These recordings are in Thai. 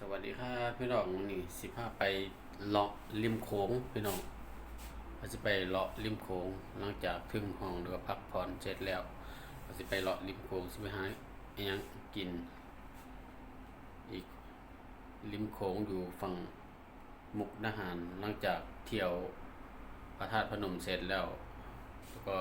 สวัสดีครับพี่น้องนี่สิพาไปเลาะริมโขงพี่น้องเราจะไปเลาะริมโขงหลังจากถึงห้องแล้วก็พักผ่อนเสร็จแล้วเราจะไปเลาะริมโขงสิไปหาอิหยังกิน อีกริมโขงอยู่ฝั่งมุกดาหารหลังจากเที่ยวพระธาตุพนมเสร็จแล้วแล้วก็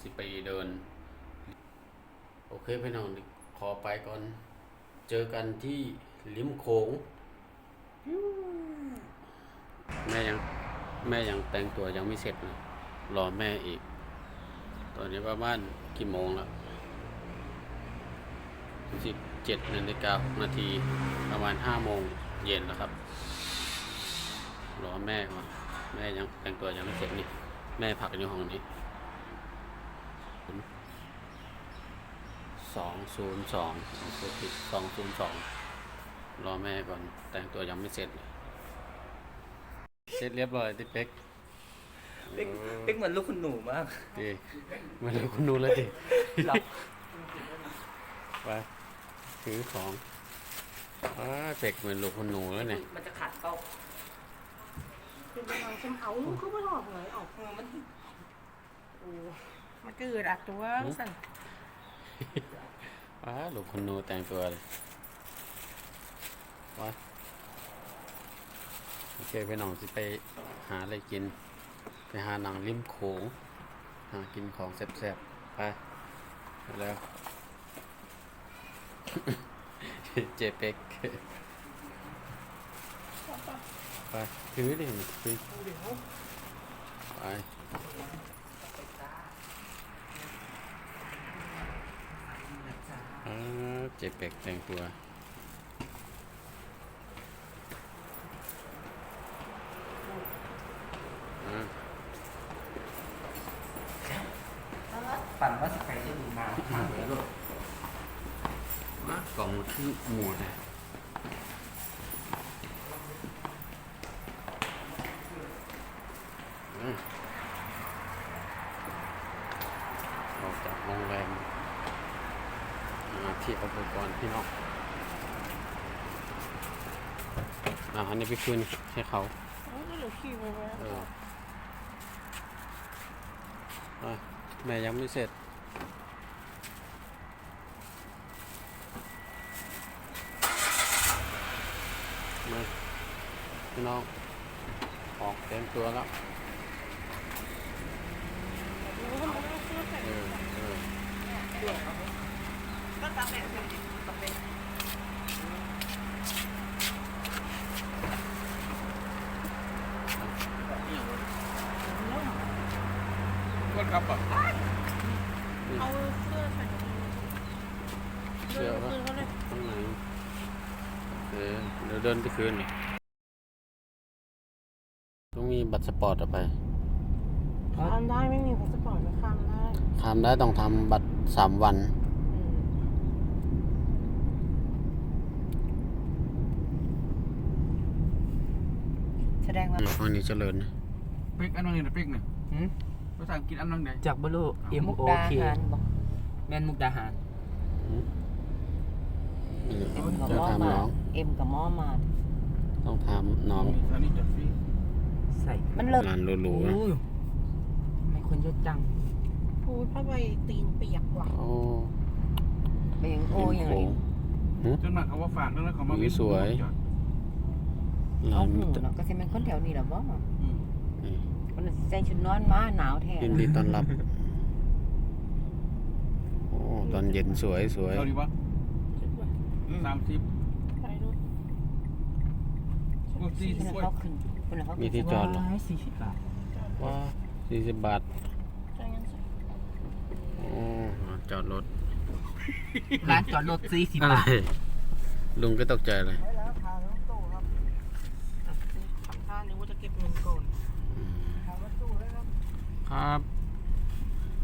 สิไปเดิน โอเคพี่น้องขอไปก่อน เจอกันที่ ริมโขงแม่ยังแม่ยังแต่งตัวยังไม่เสร็จเลยรอแม่อีก ตอนนี้ประมาณกี่โมงแล้วสิบเจ็ดนาฬิกาหกนาทีประมาณห้าโมงเย็นแล้วครับ รอแม่ก่อนแม่ยังแต่งตัวยังไม่เสร็จนี่ แม่พักอยู่ห้องนี้สองศูนย์สองผิดสองศูนย์สอง รอแม่ก่อน แต่งตัวยังไม่เสร็จเลยเสร็จเรียบร้อยที่เป๊กเป๊กเป๊กเหมือนลูกคุณหนูมากดีมาดูคุณดูเลยดิหลับไปถือของว้าเป๊กเหมือนลูกคุณหนูแล้วเนี่ย มันจะขัดเป้าเป็นยังไงฉันเอาก็ไม่ออกเลยออกเออมันโอ้มันเกิดอะตัวสั่นว้าลูกคุณหนูแต่งตัวเลย ว้าโอเคไปน้องสิไปหาอะไรกิน ไปหาหนังริมโขงหากินของแซ่บๆไปแล้วเจเป็กไปถือดิถือไปเจเป็กแต่งตัวอ่า ฝันว่าสิไปจะดูมาทางเดียวลูก มากล่องมันคือหมูเลยอืมออกจากโรงแรมมาที่อุปกรณ์พี่น้องอ่าอันนี้ไปคืนให้เขาโอ้ยเดี๋ยวขี่ไปไว้เอออะแม่ยังไม่เสร็จ มา พี่น้อง ออกเต็มตัวแล้วเออเออก็ตามแบบเป็นตามแบบคนครับอะเอาเสื้อใส่เชื่อว่าคืนเขาเลยข้างในเดี๋ยวเดินไปคืนนี่ สปอร์ตเอาไป ข้ามได้ไม่มีพาสปอร์ตก็ข้ามได้ทำได้ต้องทำบัตรสามวันแสดงว่าอืมห้องนี้เจริญนะเป็กอันนั้นนี่นะเป็กเนี่ยหืม ภาษาอังกฤษอันนั้นไหนจากบลู M มุก O ดา K หารบอกแม่นมุกดาหารอืมเอ็มกับจะหม้อทำมาน้อง เอ็มกับหม้อมาต้องทำน้อง อันนี้จะฟรี ใส่มันเลิศงานหรูๆนะโอ้ยไม่คนเยอะจังพูดผ้าใบตีนเปียกว่ะโอ้เบงโออย่างไรจนมากเขาว่าฝากแล้วนะเขามาอุ๊ยสวยเอาร้านหูเนาะก็จะเป็นคนแถวนี้หรอบ่อืมนี่คนใส่ชุดนอนมาหนาวแท้ยินดีต้อนรับ โอ้ ตอนเย็นสวยสวย เท่านี้วะสามสิบไปดูพวก สี่สิบเขาขึ้นคนเขามีที่จอดเหรอ สี่สิบบาทว้าสี่สิบบาทจ่ายเงินสดโอ้จอดรถร้านจอดรถสี่สิบอะไรบาทลุงก็ตกใจเลยได้แล้วพาน้องตู่ครับตัดสินทำท่านี้ว่าจะเก็บเงินก่อนพารถตู้ได้ครับครับ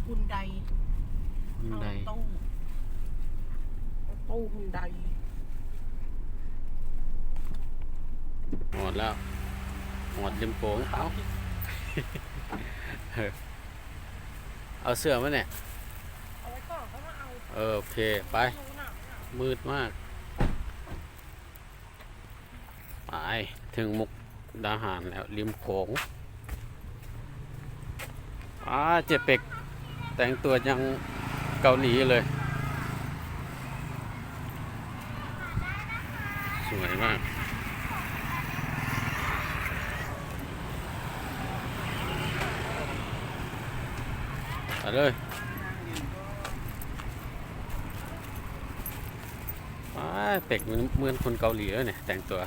คุณใดบันไดตู้ตู้คุณใด หมดแล้ว หมดริมโขงเอาเอาเสื้อมาเนี่ย เอาไว้ก่อนเขามาเอาเออโอเค ไป ดูหนังมืดมาก ไป ถึงมุกดาหารแล้วริมโขงอ้าเจเป็ก แต่งตัวยังเกาหลีเลย สวยมาก เลยว้าเป็กเหมือนคนเกาหลีเลยเนี่ย แต่งตัว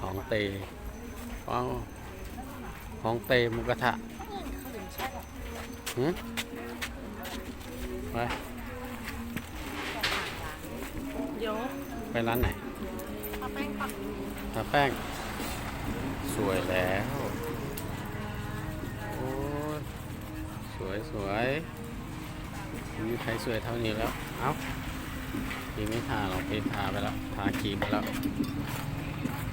ของเตว้าวของเตมุกระทะหืมไปเดี๋ยว ไปร้านไหนทาแป้งปักทาแป้ง สวยแล้ว โอ้ยสวยสวยมีใครสวยเท่านี้แล้ว เอ้าพี่ไม่ทาหรอกพี่ทาไปแล้ว ทาครีมไปแล้ว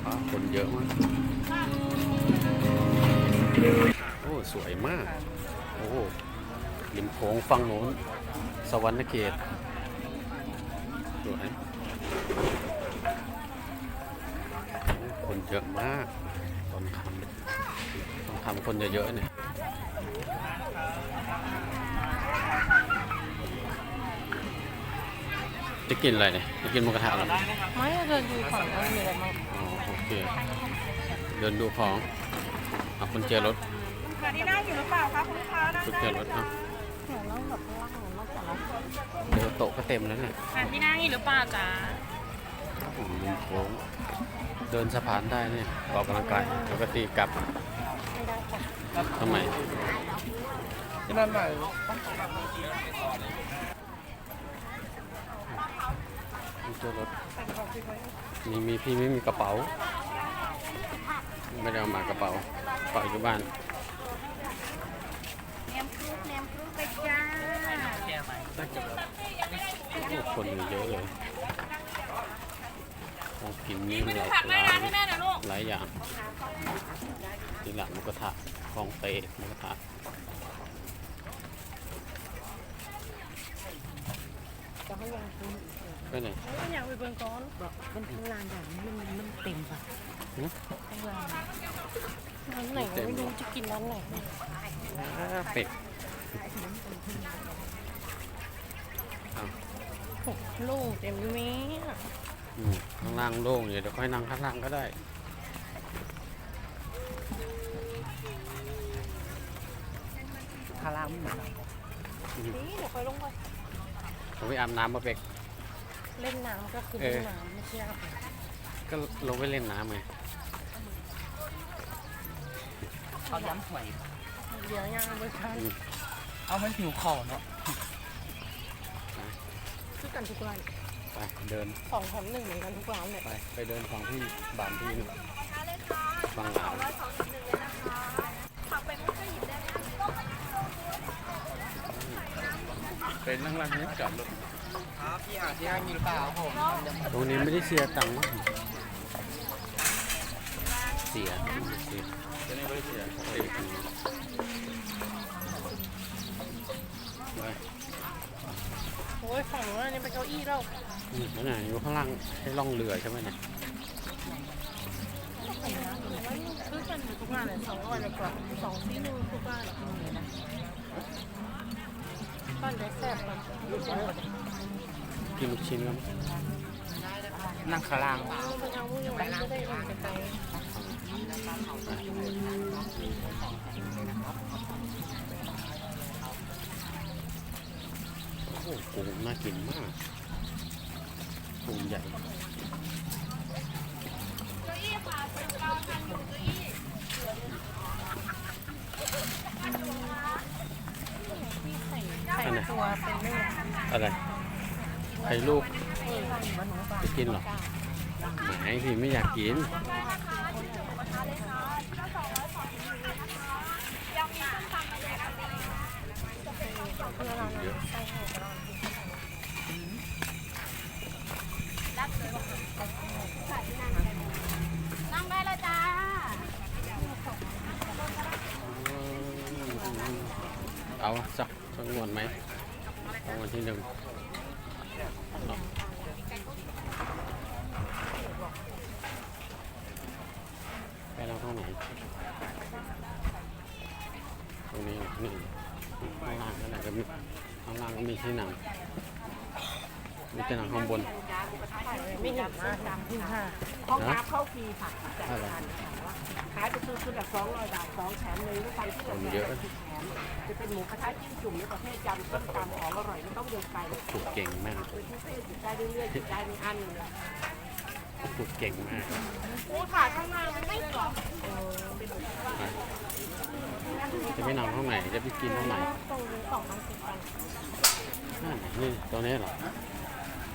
อ้าวคนเยอะมาก โอ้ สวยมาก โอ้ริมโขงฝั่งโน้น สวรรค์เขตสวย คน เยอะมากตอนทำต้องทำคนเยอะๆเนี่ยจะกินอะไรเนี่ยจะกินหมูกระทะเหรอไม่เดินดูฝั่งนั้นมีอะไรบ้างอ๋อโอเคเดินดูของเอาคุณเจอรถค่ะที่นั่งอยู่หรือเปล่าคะคุณลูกค้านั่งคุณได้เจอรถเอ้าเดี๋ยวนั่งแบบข้างล่างนอกจากนั้นเดี๋ยวโต๊ะก็เต็มแล้วเนี่ยค่ะที่นั่งอยู่หรือเปล่าจ๊ะโอ้โหริมโค้ง เดินสะพานได้เนี่ยออกกำลังกายปกติกลับไม่ได้ค่ะทำไมที่นั่นใหม่คุณเจอรถมีมีพี่ไม่มีกระเป๋า ไม่ได้เอามากระเป๋ากระเป๋าอยู่บ้านแนมครุกแนมครุกไปจ้าโอ้คนเยอะเลย ของกินนี่หลายผักแม่ร้าร้านนให้แม่หน่อยลูกหลายอย่างนี่หลังหมุกระทะของเตะหมุกระทะจะให้ยังคุณไปไหนไม่อยากไปเบิ่งก้อนมันทั้งลานแบบนี้มันมันเต็มป่ะทั้งร้านร้านไหนก็ไม่รู้จะกินร้านไหนอ่าเป็ดโอ้โล่งเต็มเลยแม่อืม ข้างล่างโล่งอยู่เดี๋ยวค่อยนั่งข้างล่างก็ได้คาราไม่เหมือนนี่เดี๋ยวค่อยลงไปผมไปอาบน้ำมาเป็กเล่นน้ำก็คือเอเล่อนน้ำไม่ใช่อาบน้ำก็ลงไปเล่นน้ำไงเขาย้ำหวยเดี๋ยวยังไม่ทันเอามันหิวคอเนาะคือกันทุกร้าน ไปเดินสองแถมหนึ่งเหมือนกันทุกร้านเลยไปไปเดินฝั่งที่บานที่นี่ฝั่งลาวเป็นนั่งร้านนี้จอดรถครับพี่อาที่ห้างมีหรือเปล่าผมตรงนี้ไม่ได้เสียตังค์มั้งเสียเสียตรงนี้ไม่ได้เสียเสีย โอ้ยฝั่งนู้นอันนี้เป็นเก้าอี้เรานี่นั่นน่ะอยู่ข้างล่างให้ล่องเรือใช่ไหมเนี่ยคือกันอยู่ทุกร้านเลยสองร้อยเลยกว่าสองที่หนึ่งทุกร้านบ้านได้แซ่บเลยกินลูกชิ้นแล้วมั้ยนั่งคารางเอาไปเอาผู้ยังไงก็ได้เองกันไป โอ้โห กุ้งน่ากินมากกุ้งใหญ่ไข่ตัวเป็นไม่หมดอะไรไข่ลูกจะกินเหรอไหนพี่ไม่อยากกินเยอะ นั่งได้เลยจ้า อ เอา สักสักงวดไหมรางวัลที่หนึ่งเอาไปเราตรงไหนตรงนี้เหรอนี่ข้างล่างนั่นแหละก็มีข้างล่างก็มีที่นั่งมีที่นั่งข้างบน ไม่เห็นมากดังที่ห้าห้องน้ำเข้าฟ รีค่ะแต่ละคันขายไปซื้อชุดละสองร้อยบาทสองแถมหนึ่งด้วยกันที่คนเยอะแถมจะเป็นหมูกระทะจิ้มจุ่มในประเภทยำส้มตำของอร่อยไม่ต้องเดินไกลปลูกเก่งมากเป็นพิเศษหยิบได้เรื่อยๆหยิบได้ไม่อั้นเลยปลูกเก่งมากโอ้ค่ะข้างหน้ามันไม่กรอบจะไปนั่งข้างไหนจะไปกินข้างไหนตรงนี้สองพันสิบพันนั่นนี่ตรงนี้เหรอ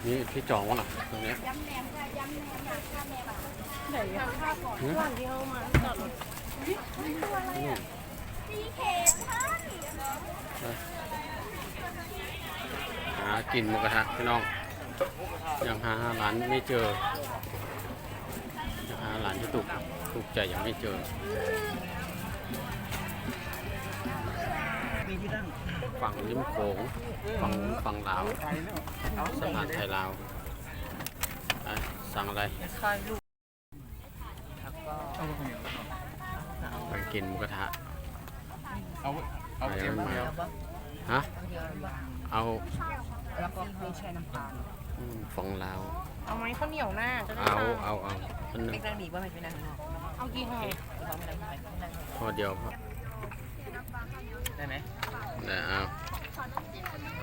นี่ที่จองวะล่ะตรงนี้ยไหนอะว่างที่เขามาจอดรถนี่านหากินหมูกระทะพี่น้องยังหาร้านไม่เจอยังหาร้านที่ถูกถูกใจยังไม่เจอมีที่นั่งฝั่งริมโขง ฝั่งฝั่งลาวไปแล้วสะพานไทยลาวอะสั่งอะไรคอยลูกแล้วก็เอาไปเหนียวไปกินหมูกระทะเอาเอาไปเก็บยังมาไงเดี๋ยวบ้างฮะเดี๋ยวบ้างเอาแล้วก็ไม่ใช่น้ำตาลอืมฝั่งลาวเอาไหมข้าวเหนียวหน้าจะได้เอาทานเอาเอาอันหนึงไม่นั่งดีว่าไม่ไปนั่งข้างนอกเอากี่ห่อเราไม่นั่งไม่นั่งพอเดียวพอได้ไหม เดี๋ยวเอา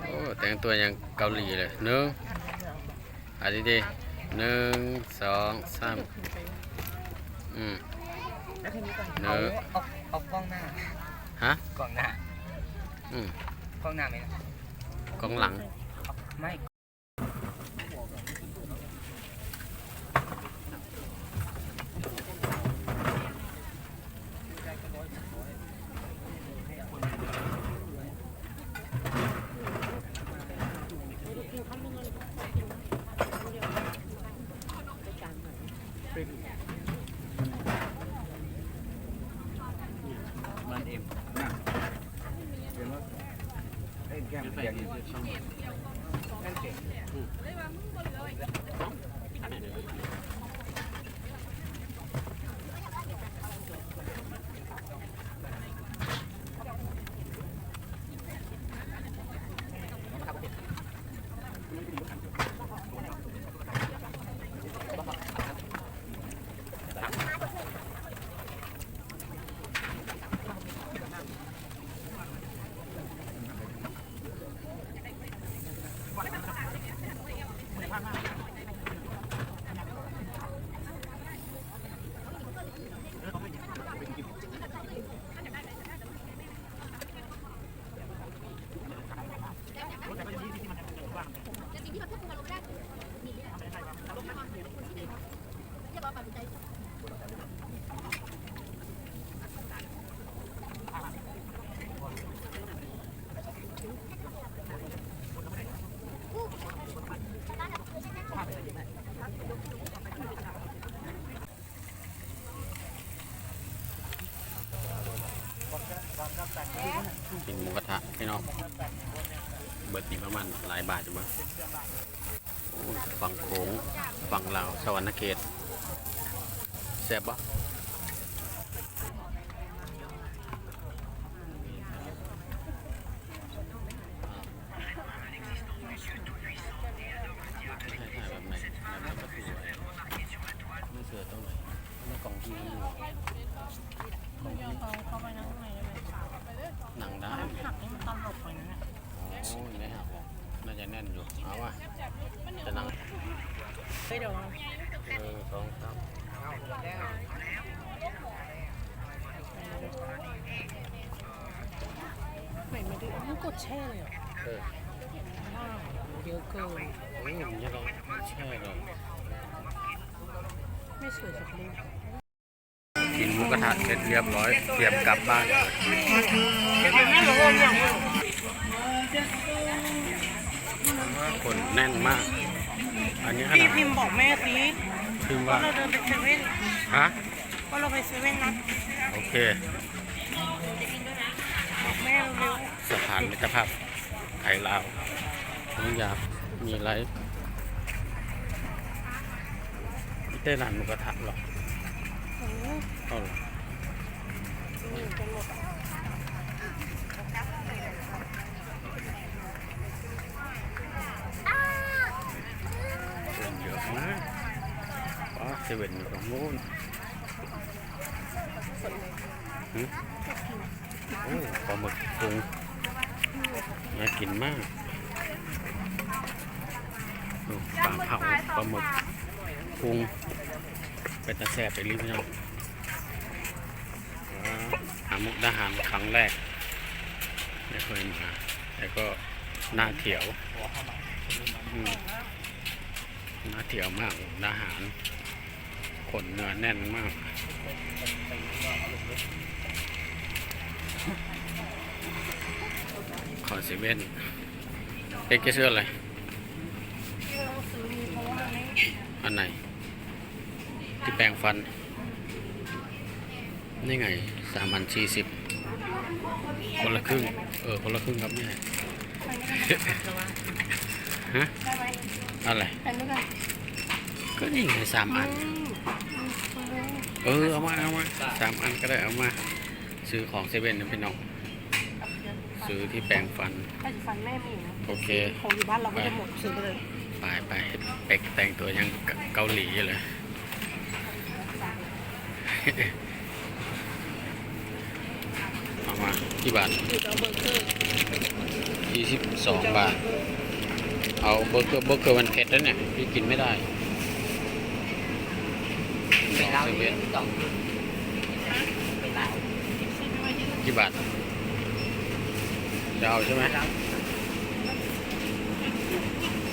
โอ้แต่งตัวอย่างเกาหลีเลยหนึ่งอันนี้ดีหนึ่งสองสามอืมแล้วทีนี้ก่อนเนเอาอะเอาเอากล้องหน้าฮะกล้องหน้าอืมกล้องหน้าไหมนะกองหลังไม่ มันเอ็มนะเห็นว่าเอ็นแก้มเสียงอยู่แอนเก่ง กินหมูกระทะพี่น้องเบิดนี่ประมาณหลายบาทจ้ะมั้งฝั่งโขงฝั่งลาวสวรรณเขตแซ่บปะแบบไหนแบบประตูไม่เสือตรงไหนไม่กล่องที่นี่หรอ เขาเข้าไปนั่งข้างในได้ไหม หนังได้ หักนี่มันตลกเลยนะเนี่ย โอ้ยไม่หักหรอกน่าจะแน่นอยู่ เอาวะจะนั่ง เฮ้ยเดี๋ยว หนึ่งสองสาม ไม่ไม่ได้มันกดแช่เลยเหรอเออว้าวเยอะเกินโอ้ยมันจะลองแช่เลยไม่สวยสักรูปกินหมูกระทะเสร็จเรียบร้อย เตรียมกลับบ้านคนแน่นมาก อันนี้ขพี่นาดพิมพ์บอกแม่สิพิมพ์ว่าว่าเราเดินไปเซเว่นฮะว่าเราไปเซเว่นนะ โอเค บอกแม่เร็วสะพานมิตรภาพไทยลาวน้องอยากมีอะไรไม่ได้ร้านหมูกระทะหรอกเอาเหรอคนเยอะมากว้าเซเว่นอยู่ตรงนู้นหึโอ้ปลาหมึกปรุง น่ากินมากดูปลาเผาปลาหมึกปรุงเป็นตาแซ่บไปรีบพี่น้องหามุกดาหารครั้งแรกไม่เคยมา แล้วก็หน้าเถียวหน้าเถียวมากมุกดาหารขนเนื้อแน่นมาก ขอเซเว่นเอ็กซ์เสื้ออะไรอันไหน ที่แปรงฟัน นี่ไงสามพันสี่สิบคนละครึ่ง เออ คนละครึ่งครับเนี่ยฮะอะไรก็นี่ไงสามอัน เออ เอามา เอามาสามอันก็ได้เอามา ซื้อของเซเว่นนะพี่น้อง ซื้อที่แปรงฟันถ้าจะฟันแม่มีนะโอเคของอยู่บ้านเราก็จะหมดซื้อไปเลยไปไปเป็กแต่งตัวยังเกาหลีเลยเอามากี่บาทอยู่เอาเบอร์เกอร์ยี่สิบสองบาท เอาเบอร์เกอร์เบอร์เกอร์มันเผ็ดแล้วเนี่ยพี่กินไม่ได้สเป็อนงเราเซเยเว่นสองเป็นเรากี่บาท จะเอาใช่ไหมเรา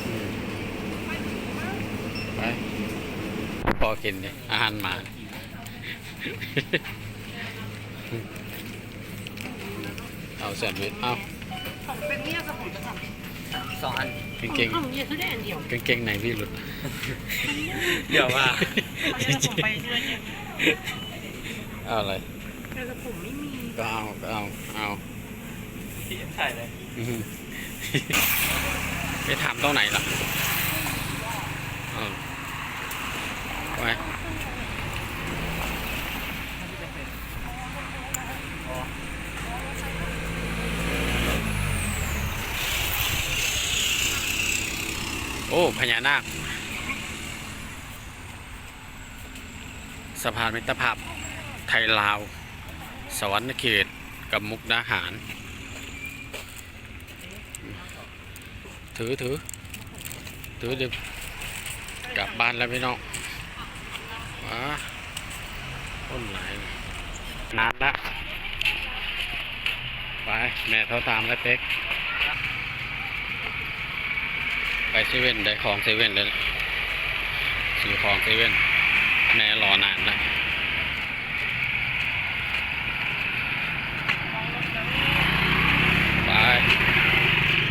อืมไปพอกินเนี่ยอาหารหมาเอาแซนด์วิชเอาของเป็นเนี่ยกับผมจะทำสองอันกางเกงของเนี่ยคือได้อันเดียวกางเกงไหนพี่หลุดเดี๋ยวว่าผมไปด้วยเนี่ยเอาอะไรแต่กับผมไม่มีก็เอาก็เอาเอาที่ ใช่เลยอื้อหือไปถามตรงไหนล่ะเอาไปโอ้ พญานาคสะพานมิตรภาพไทยลาว สวรรค์เขตกับมุกดาหาร ถือถือถือเดี๋ยวกลับบ้านแล้วพี่น้องว้าต้นไหลายนานละไปแม่เขาตามแล้วเป๊กไปเซเว่นได้ของเซเว่นเลยซื้อของเซเว่นแม่รอนานแล้ว